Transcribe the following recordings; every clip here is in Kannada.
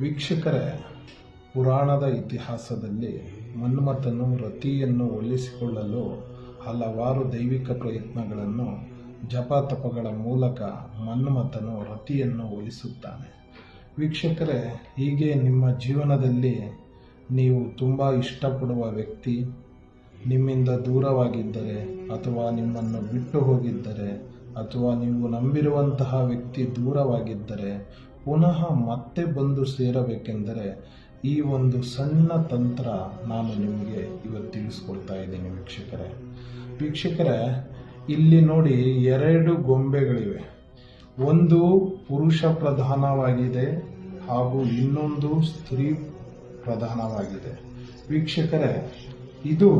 ವೀಕ್ಷಕರೇ, ಪುರಾಣದ ಇತಿಹಾಸದಲ್ಲಿ ಮನ್ಮಥನು ರತಿಯನ್ನು ಒಲಿಸಿಕೊಳ್ಳಲು ಹಲವಾರು ದೈವಿಕ ಪ್ರಯತ್ನಗಳನ್ನು ಜಪ ತಪಗಳ ಮೂಲಕ ಮನ್ಮಥನು ರತಿಯನ್ನು ಒಲಿಸುತ್ತಾನೆ. ವೀಕ್ಷಕರೇ, ಹೀಗೆ ನಿಮ್ಮ ಜೀವನದಲ್ಲಿ ನೀವು ತುಂಬ ಇಷ್ಟಪಡುವ ವ್ಯಕ್ತಿ, ನಿಮ್ಮಿಂದ ದೂರವಾಗಿದ್ದರೆ ಅಥವಾ ನಿಮ್ಮನ್ನು ಬಿಟ್ಟು ಹೋಗಿದ್ದರೆ ಅಥವಾ ನೀವು ನಂಬಿರುವಂತಹ ವ್ಯಕ್ತಿ ದೂರವಾಗಿದ್ದರೆ ಪುನಃ ಮತ್ತೆ ಬಂದು ಸೇರಬೇಕೆಂದರೆ ಈ ಒಂದು ಸಣ್ಣ ತಂತ್ರ ನಾನು ನಿಮಗೆ ಇವತ್ತು ತಿಳಿಸ್ಕೊಡ್ತಾ ಇದ್ದೀನಿ ವೀಕ್ಷಕರೇ. ವೀಕ್ಷಕರೇ, ಇಲ್ಲಿ ನೋಡಿ ಎರಡು ಗೊಂಬೆಗಳಿವೆ. ಒಂದು ಪುರುಷ ಪ್ರಧಾನವಾಗಿದೆ ಹಾಗೂ ಇನ್ನೊಂದು ಸ್ತ್ರೀ ಪ್ರಧಾನವಾಗಿದೆ. ವೀಕ್ಷಕರೇ, ಇದು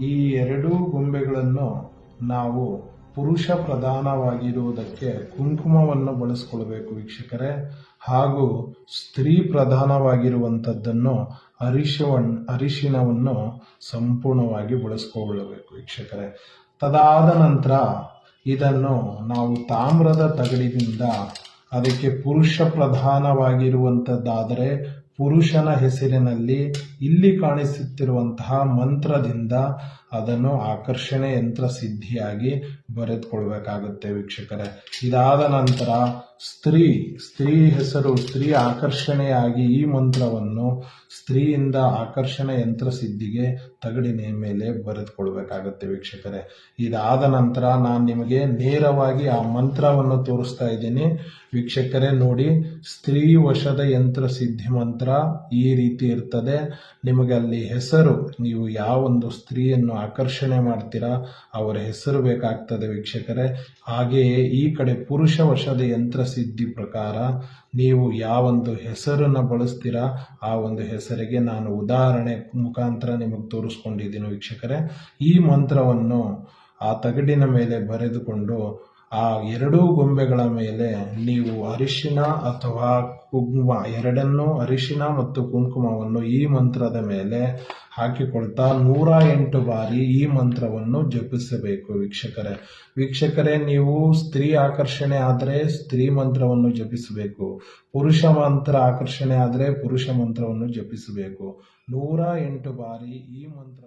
ಈ ಎರಡೂ ಗೊಂಬೆಗಳನ್ನು ನಾವು ಪುರುಷ ಪ್ರಧಾನವಾಗಿರುವುದಕ್ಕೆ ಕುಂಕುಮವನ್ನು ಬಳಸ್ಕೊಳ್ಬೇಕು ವೀಕ್ಷಕರೇ. ಹಾಗೂ ಸ್ತ್ರೀ ಪ್ರಧಾನವಾಗಿರುವಂಥದ್ದನ್ನು ಅರಿಶವನ್, ಅರಿಶಿನವನ್ನು ಸಂಪೂರ್ಣವಾಗಿ ಬಳಸ್ಕೊಳ್ಳಬೇಕು ವೀಕ್ಷಕರೇ. ತದಾದ ನಂತರ ಇದನ್ನು ನಾವು ತಾಮ್ರದ ತಗಡಿನಿಂದ ಅದಕ್ಕೆ ಪುರುಷ ಪ್ರಧಾನವಾಗಿರುವಂಥದ್ದಾದರೆ ಪುರುಷನ ಹೆಸರಿನಲ್ಲಿ ಇಲ್ಲಿ ಕಾಣಿಸುತ್ತಿರುವಂತಹ ಮಂತ್ರದಿಂದ ಅದನ್ನು ಆಕರ್ಷಣೆ ಯಂತ್ರ ಸಿದ್ಧಿಯಾಗಿ ಬರೆದುಕೊಳ್ಬೇಕಾಗುತ್ತೆ ವೀಕ್ಷಕರೇ. ಇದಾದ ನಂತರ ಸ್ತ್ರೀ ಸ್ತ್ರೀ ಹೆಸರು, ಸ್ತ್ರೀ ಆಕರ್ಷಣೆಯಾಗಿ ಈ ಮಂತ್ರವನ್ನು ಸ್ತ್ರೀಯಿಂದ ಆಕರ್ಷಣೆ ಯಂತ್ರ ಸಿದ್ಧಿಗೆ ತಗಡಿನ ಮೇಲೆ ಬರೆದುಕೊಳ್ಬೇಕಾಗುತ್ತೆ ವೀಕ್ಷಕರೇ. ಇದಾದ ನಂತರ ನಾನು ನಿಮಗೆ ನೇರವಾಗಿ ಆ ಮಂತ್ರವನ್ನು ತೋರಿಸ್ತಾ ಇದ್ದೀನಿ. ವೀಕ್ಷಕರೇ, ನೋಡಿ, ಸ್ತ್ರೀ ವಶದ ಯಂತ್ರ ಸಿದ್ಧಿ ಮಂತ್ರ ಈ ರೀತಿ ಇರ್ತದೆ. ನಿಮಗೆ ಅಲ್ಲಿ ಹೆಸರು, ನೀವು ಯಾವೊಂದು ಸ್ತ್ರೀಯನ್ನು ಆಕರ್ಷಣೆ ಮಾಡ್ತೀರಾ, ಅವರ ಹೆಸರು ಬೇಕಾಗ್ತದೆ ವೀಕ್ಷಕರೇ. ಹಾಗೆಯೇ ಈ ಕಡೆ ಪುರುಷ ವಶದ ಯಂತ್ರ ಸಿದ್ಧಿ ಪ್ರಕಾರ ನೀವು ಯಾವೊಂದು ಹೆಸರನ್ನು ಬಳಸ್ತೀರಾ, ಆ ಒಂದು ಹೆಸರಿಗೆ ನಾನು ಉದಾಹರಣೆ ಮುಖಾಂತರ ನಿಮಗೆ ತೋರಿಸ್ಕೊಂಡಿದ್ದೀನಿ ವೀಕ್ಷಕರೇ. ಈ ಮಂತ್ರವನ್ನು ಆ ತಗಡಿನ ಮೇಲೆ ಬರೆದುಕೊಂಡು ಆ ಎರಡೂ ಗೊಂಬೆಗಳ ಮೇಲೆ ನೀವು ಅರಿಶಿನ ಅಥವಾ ಕುಂಕುಮ ಎರಡನ್ನೂ ಅರಿಶಿನ ಮತ್ತು ಕುಂಕುಮವನ್ನು ಈ ಮಂತ್ರದ ಮೇಲೆ ಹಾಕಿಕೊಳ್ತಾ ನೂರ ಎಂಟು ಬಾರಿ ಈ ಮಂತ್ರವನ್ನು ಜಪಿಸಬೇಕು ವೀಕ್ಷಕರೇ. ವೀಕ್ಷಕರೇ, ನೀವು ಸ್ತ್ರೀ ಆಕರ್ಷಣೆ ಆದರೆ ಸ್ತ್ರೀ ಮಂತ್ರವನ್ನು ಜಪಿಸಬೇಕು. ಪುರುಷ ಮಂತ್ರ ಆಕರ್ಷಣೆ ಆದರೆ ಪುರುಷ ಮಂತ್ರವನ್ನು ಜಪಿಸಬೇಕು. ನೂರ ಎಂಟು ಬಾರಿ ಈ ಮಂತ್ರ